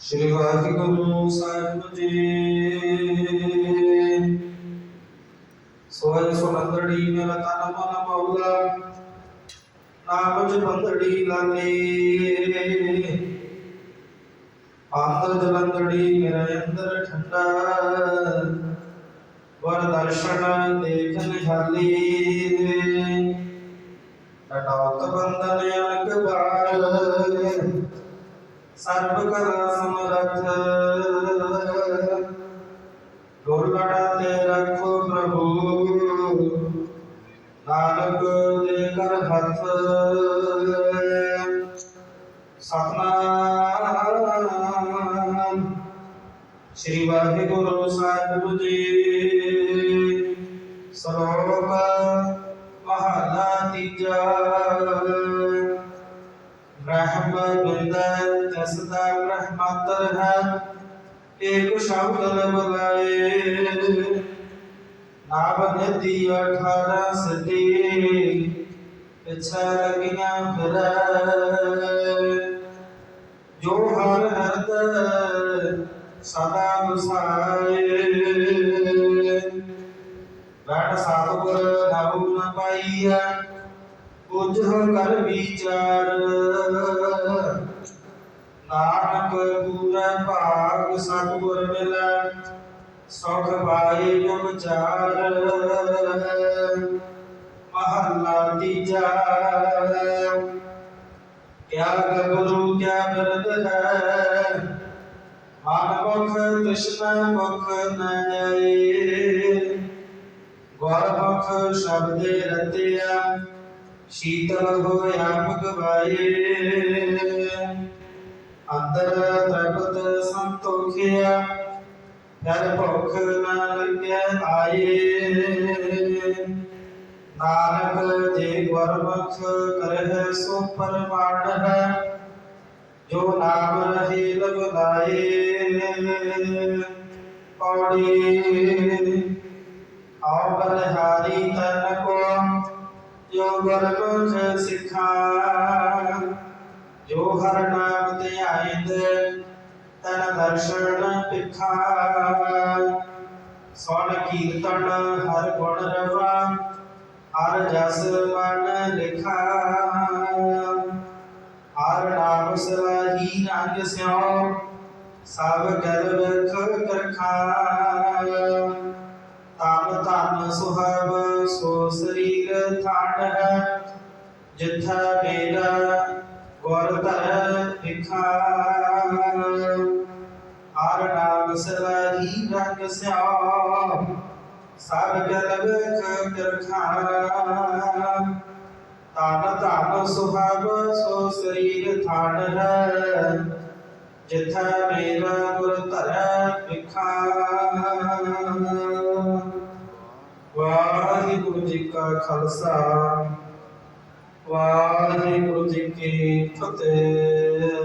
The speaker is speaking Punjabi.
ਸ਼੍ਰੀ ਵਾਹਿਗੁਰੂ ਸਾਹਿਬ ਜੀ। ਸੋਇ ਸੁਨੰਦੜੀ ਮੇਰਾ ਤਨ ਮਨ ਮੌਲਾ ਨਾਮ ਜਪੰਦੜੀ ਲਾਲੇ ਆਂਦਰ ਜਲੰਦੜੀ ਮੇਰਾ ਅੰਦਰ ਠੰਡਾ, ਵਰ ਦਰਸ਼ਨ ਦੇਖ ਨਿਹਾਲੀ। ਸਮਰਥ ਗੁਰ ਤੇ ਰੱਖੋ ਪ੍ਰਭੂ। ਨਾਨਕ ਦੇ ਕਰ ਹੱਥ। ਸਤਨਾਮ। ਸ੍ਰੀ ਵਾਹਿਗੁਰੂ ਸਾਹਿਬ ਜੀ। ਸਦਾ ਦਾ ਹੈ ਏਕ ਸ਼ਬਦ ਲਬਲਾਏ ਨਾਮ ਨਿਤੀ ਅਠਾਰਾ ਸਦੀ ਪਿਛਾ ਲਗੀਆਂ ਫਿਰੈ ਜੋ ਹਰ ਹਰਦ ਸਦਾ ਵਸਾਏ ਬੈਠ ਸਤਿਗੁਰ ਨਾਉ ਨ ਪਾਈਆ ਬੁਝ ਕਰ ਵਿਚਾਰ। ਨਾਨਕ ਪੂਰਾ ਭਾਗ ਸਤਿਗੁਰ ਮਿਲੈ, ਸੁਖ ਪਾਏ ਜਮ ਚਾਰ ਮਹੱਲਾ ਤੀਜਾ। ਕਿਆ ਗਬਰੂ ਕਿਆ ਬਿਰਦ ਹੈ, ਮਨ ਮੁਖ ਤ੍ਰਿਸ਼ਨਾ ਮੁਖ ਨ ਜਾਏ। ਗੁਰ ਮੁਖ ਸ਼ਬਦੇ ਰਤਿਆ, ਸ਼ੀਤਲ ਹੋਇਆ ਭਗਵਾਏ। ਅੰਦਰ ਤ੍ਰਪਤ ਸੰਤੋਖਿਆ ਫਿਰ ਭੁਖ ਨ ਲੱਗਿਆ ਆਏ ਨਾਨਕ ਜੇ ਗੁਰਮੁਖ ਕਰਹਿ ਸੋ ਪਰਮਾਨ ਹੈ ਜੋ ਨਾਮ ਰਹੇ ਲਗ ਲਾਏ ਪੌੜੀ ਆਉ ਬਲਹਾਰੀ ਤਨ ਕੋ ਜੋ ਗੁਰਮੁਖ ਸਿਖਾ ਜੋ ਹਰ ਨਾਮ ਧਿਆਇਂਦ ਤਨ ਦਰਸ਼ਨ ਪਿਖਾ ਸੁਣ ਕੀਰਤਨ ਹਰ ਗੁਣ ਰਵਾ, ਹਰ ਜਸ ਮਨ ਲਿਖਾ। ਹਰ ਨਾਮ ਸਲਾਹੀ ਰੰਗ ਸਿਉ, ਸਭ ਗਲ ਰਖ ਕਰਖਾ। ਤਨ ਧਨ ਸੁਹਬ ਸੋ ਸਰੀਰ ਥਾਨ ਹੈ, ਜਿਥਾ ਮੇਰਾ ਗੁਰ ਧਰ ਲਿਖਾ ਹਰ ਨਾਮ ਸਲਾਹੀ ਰੰਗ ਸਿਉ ਸਭ ਗਲ ਵੇਖ ਕਰਖਾ ਤਨ ਧਨ ਸੁਭਾਗ ਸੋ ਸਰੀਰ ਥਾਨ ਹੈ ਜਿਥਾ ਮੇਰਾ ਗੁਰ ਧਰੈ ਵਿਖਾ ਵਾਹਿਗੁਰੂ ਜੀ ਕਾ ਖਾਲਸਾ। ਵਾਹਿਗੁਰੂ ਜੀ ਕੀ ਫਤਿਹ।